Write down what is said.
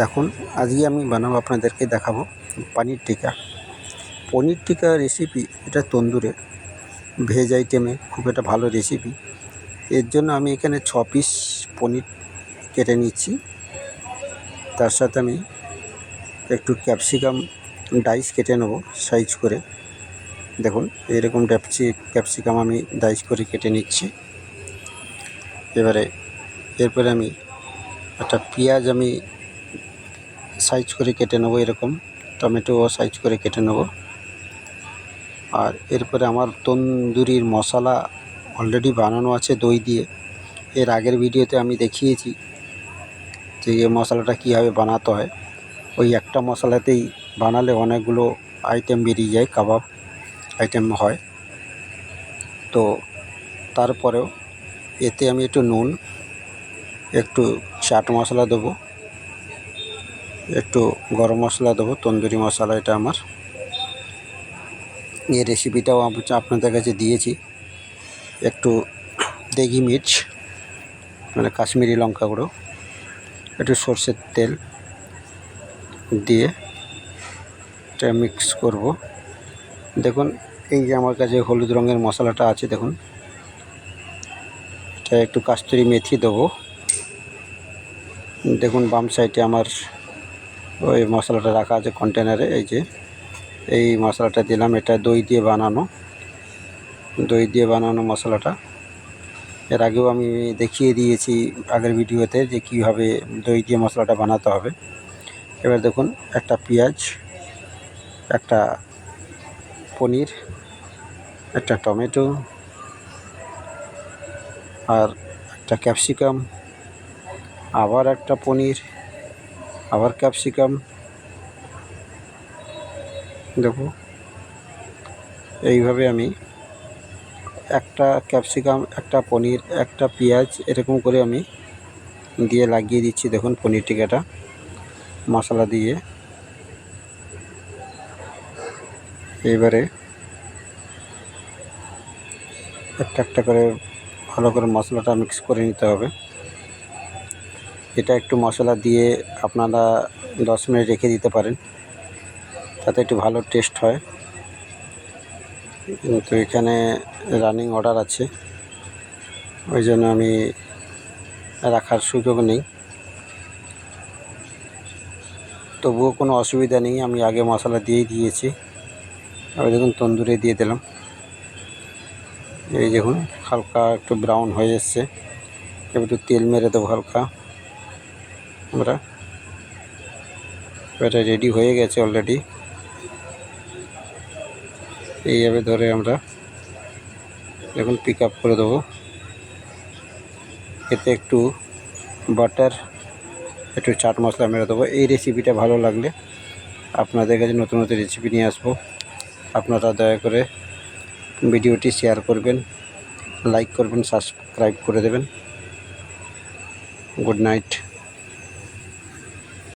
দেখুন, আজকে আমি বানাবো আপনাদেরকে দেখাবো পানির টিকা। পনির টিকা রেসিপি এটা তন্দুরে, ভেজ আইটেমে খুব একটা ভালো রেসিপি এর জন্য আমি এখানে ছ পিস পনির কেটে নিচ্ছি। তার সাথে আমি একটু ক্যাপসিকাম ডাইস কেটে নেব সাইজ করে। দেখুন, এরকম ক্যাপসি ক্যাপসিকাম আমি ডাইস করে কেটে নিচ্ছি। এবারে, এরপরে আমি একটা পেঁয়াজ আমি সাইজ করে কেটে নেব এরকম, টমেটোও সাইজ করে কেটে নেব। আর এরপরে আমার তন্দুরির মশলা অলরেডি বানানো আছে দই দিয়ে। এর আগের ভিডিওতে আমি দেখিয়েছি যে এই মশলাটা কীভাবে বানাতে হয়। ওই একটা মশলাতেই বানালে অনেকগুলো আইটেম বেরিয়ে যায়, কাবাব আইটেম হয়। তো তারপরেও এতে আমি একটু নুন, একটু চাট মশলা দেবো। একটু গরম মশলা দেবো, তন্দুরি মশলা এটা আমার। এই রেসিপিটাও আপ- আপনাদের কাছে দিয়েছি। একটু দেগি মির্চ মানে কাশ্মীরি লঙ্কা গুঁড়ো, একটু সর্ষের তেল দিয়ে এটা মিক্স করব। দেখুন, এই যে আমার কাছে হলুদ রঙের মশলাটা আছে, দেখুন। এটা একটু কাস্তুরি মেথি দেবো। দেখুন, বাম সাইডে আমার ওই মশলাটা রাখা আছে কন্টেনারে এই যে। এই মশলাটা দিলাম, এটা দই দিয়ে বানানো। দই দিয়ে বানানো মশলাটা। এর আগেও আমি দেখিয়ে দিয়েছি আগের ভিডিওতে যে কীভাবে দই দিয়ে মশলাটা বানাতে হবে। এবার দেখুন, একটা পেঁয়াজ, একটা পনির, একটা টমেটো, আর একটা ক্যাপসিকাম। আবার একটা পনির, আবার ক্যাপসিকাম। দেখো, এইভাবে আমি একটা ক্যাপসিকাম, একটা পনির, একটা পেঁয়াজ এরকম করে আমি দিয়ে লাগিয়ে দিচ্ছি। দেখুন পনির টিকাটা মশলা দিয়ে। এবারে একটা একটা করে ভালো করে মশলাটা মিক্স করে নিতে হবে। এটা একটু মশলা দিয়ে আপনারা দশ মিনিট রেখে দিতে পারেন। তাতে একটু ভালো টেস্ট হয়। কিন্তু এখানে রানিং অর্ডার আছে। ওই জন্য আমি রাখার সুযোগ নেই। তবুও কোনো অসুবিধা নেই, আমি আগে মশলা দিয়েই দিয়েছি। এবার দেখুন, তন্দুরে দিয়ে দিলাম। এই দেখুন, হালকা একটু ব্রাউন হয়ে এসছে। একটু তেল মেরে দেবো হালকা। আমরা এটা রেডি হয়ে গেছে অলরেডি এইভাবে ধরে আমরা এখন পিক আপ করে দেবো। এতে একটু বাটার একটু চাট মশলা মেরে দেবো। এই রেসিপিটা ভালো লাগলে আপনাদের কাছে নতুন নতুন রেসিপি নিয়ে আসব। আপনারা দয়া করে ভিডিওটি শেয়ার করবেন লাইক করবেন সাবস্ক্রাইব করে দেবেন। Good night